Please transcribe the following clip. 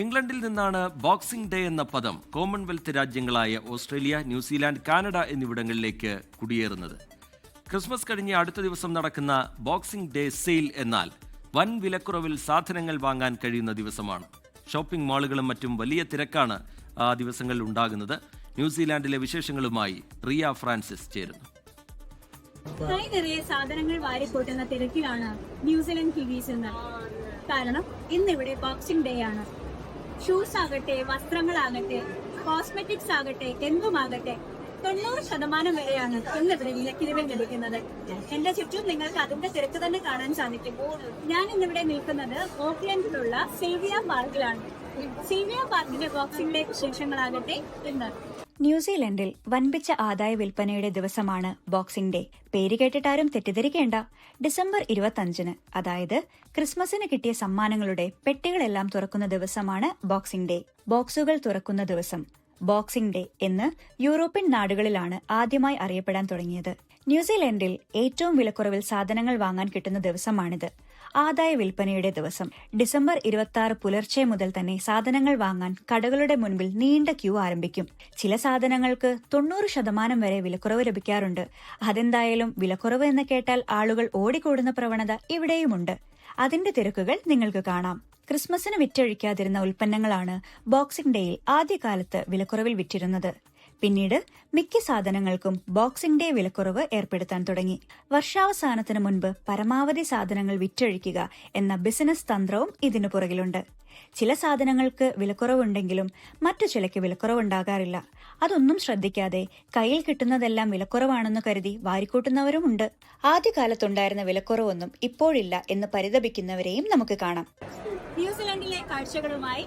ഇംഗ്ലണ്ടിൽ നിന്നാണ് boxing day എന്ന പദം കോമൺവെൽത്ത് രാജ്യങ്ങളായ ഓസ്ട്രേലിയ ന്യൂസിലാൻഡ് കാനഡ എന്നിവിടങ്ങളിലേക്ക് കുടിയേറുന്നത്. ക്രിസ്മസ് കഴിഞ്ഞ് അടുത്ത ദിവസം നടക്കുന്ന ബോക്സിംഗ് ഡേ സെയിൽ എന്നാൽ വൻ വിലക്കുറവിൽ സാധനങ്ങൾ വാങ്ങാൻ കഴിയുന്ന ദിവസമാണ്. ഷോപ്പിംഗ് മാളുകളും മറ്റും വലിയ തിരക്കാണ് ആ ദിവസങ്ങളിൽ ഉണ്ടാകുന്നത്. ന്യൂസിലാൻഡിലെ വിശേഷങ്ങളുമായി റിയ ഫ്രാൻസിസ് ചേരുന്നു. കൈ സാധനങ്ങൾ വാരിക്കൂട്ടുന്ന തിരക്കിലാണ് ന്യൂസിലൻഡ് കിവീസ് എന്ന് കാരണം ഇന്നിവിടെ ബോക്സിംഗ് ഡേ ആണ്. ഷൂസ് ആകട്ടെ വസ്ത്രങ്ങളാകട്ടെ കോസ്മെറ്റിക്സ് ആകട്ടെ എന്തുമാകട്ടെ തൊണ്ണൂറ് ശതമാനം വരെയാണ് ഇന്ന് ഇവിടെ വിലക്കിഴിവിൽ ലഭിക്കുന്നത്. എന്റെ ചുറ്റും നിങ്ങൾക്ക് അതിന്റെ തിരക്ക് തന്നെ കാണാൻ സാധിക്കും. ഞാൻ ഇന്നിവിടെ നിൽക്കുന്നത് ഓക്ലൻഡിലുള്ള സേവിയ പാർക്കിലാണ് സിൽവിയ പാർക്കിന്റെ ബോക്സിംഗ് ഡേ വിശേഷങ്ങളാകട്ടെ ഇന്ന് ന്യൂസിലൻഡിൽ വൻപിച്ച ആദായ വിൽപ്പനയുടെ ദിവസമാണ് ബോക്സിംഗ് ഡേ. പേര് കേട്ടിട്ടാരും തെറ്റിദ്ധരിക്കേണ്ട. ഡിസംബർ ഇരുപത്തഞ്ചിന് അതായത് ക്രിസ്മസിന് കിട്ടിയ സമ്മാനങ്ങളുടെ പെട്ടികളെല്ലാം തുറക്കുന്ന ദിവസമാണ് ബോക്സിംഗ് ഡേ. ബോക്സുകൾ തുറക്കുന്ന ദിവസം. ബോക്സിംഗ് ഡേ എന്ന് യൂറോപ്യൻ നാടുകളിലാണ് ആദ്യമായി അറിയപ്പെടാൻ തുടങ്ങിയത്. ന്യൂസിലൻഡിൽ ഏറ്റവും വിലക്കുറവിൽ സാധനങ്ങൾ വാങ്ങാൻ കിട്ടുന്ന ദിവസമാണിത്. ആദായ വിൽപ്പനയുടെ ദിവസം. ഡിസംബർ ഇരുപത്തി ആറ് പുലർച്ചെ മുതൽ തന്നെ സാധനങ്ങൾ വാങ്ങാൻ കടകളുടെ മുൻപിൽ നീണ്ട ക്യൂ ആരംഭിക്കും. ചില സാധനങ്ങൾക്ക് തൊണ്ണൂറ് ശതമാനം വരെ വിലക്കുറവ് ലഭിക്കാറുണ്ട്. അതെന്തായാലും വിലക്കുറവ് എന്ന് കേട്ടാൽ ആളുകൾ ഓടിക്കൂടുന്ന പ്രവണത ഇവിടെയുമുണ്ട്. അതിന്റെ തിരക്കുകൾ നിങ്ങൾക്ക് കാണാം. ക്രിസ്മസിന് വിറ്റഴിക്കാതിരുന്ന ഉൽപ്പന്നങ്ങളാണ് ബോക്സിംഗ് ഡേയിൽ ആദ്യകാലത്ത് വിലക്കുറവിൽ വിറ്റിരുന്നത്. പിന്നീട് മിക്ക സാധനങ്ങൾക്കും ബോക്സിംഗ് ഡേ വിലക്കുറവ് ഏർപ്പെടുത്താൻ തുടങ്ങി. വർഷാവസാനത്തിന് മുൻപ് പരമാവധി സാധനങ്ങൾ വിറ്റഴിക്കുക എന്ന ബിസിനസ് തന്ത്രവും ഇതിനു പുറകിലുണ്ട്. ചില സാധനങ്ങൾക്ക് വിലക്കുറവുണ്ടെങ്കിലും മറ്റു ചിലയ്ക്ക് വിലക്കുറവുണ്ടാകാറില്ല. അതൊന്നും ശ്രദ്ധിക്കാതെ കയ്യിൽ കിട്ടുന്നതെല്ലാം വിലക്കുറവാണെന്ന് കരുതി വാരിക്കൂട്ടുന്നവരുമുണ്ട് ആദ്യകാലത്തുണ്ടായിരുന്ന വിലക്കുറവൊന്നും ഇപ്പോഴില്ല എന്ന് പരിതപിക്കുന്നവരെയും നമുക്ക് കാണാം. ന്യൂസിലൻഡിലെ കാഴ്ചകളുമായി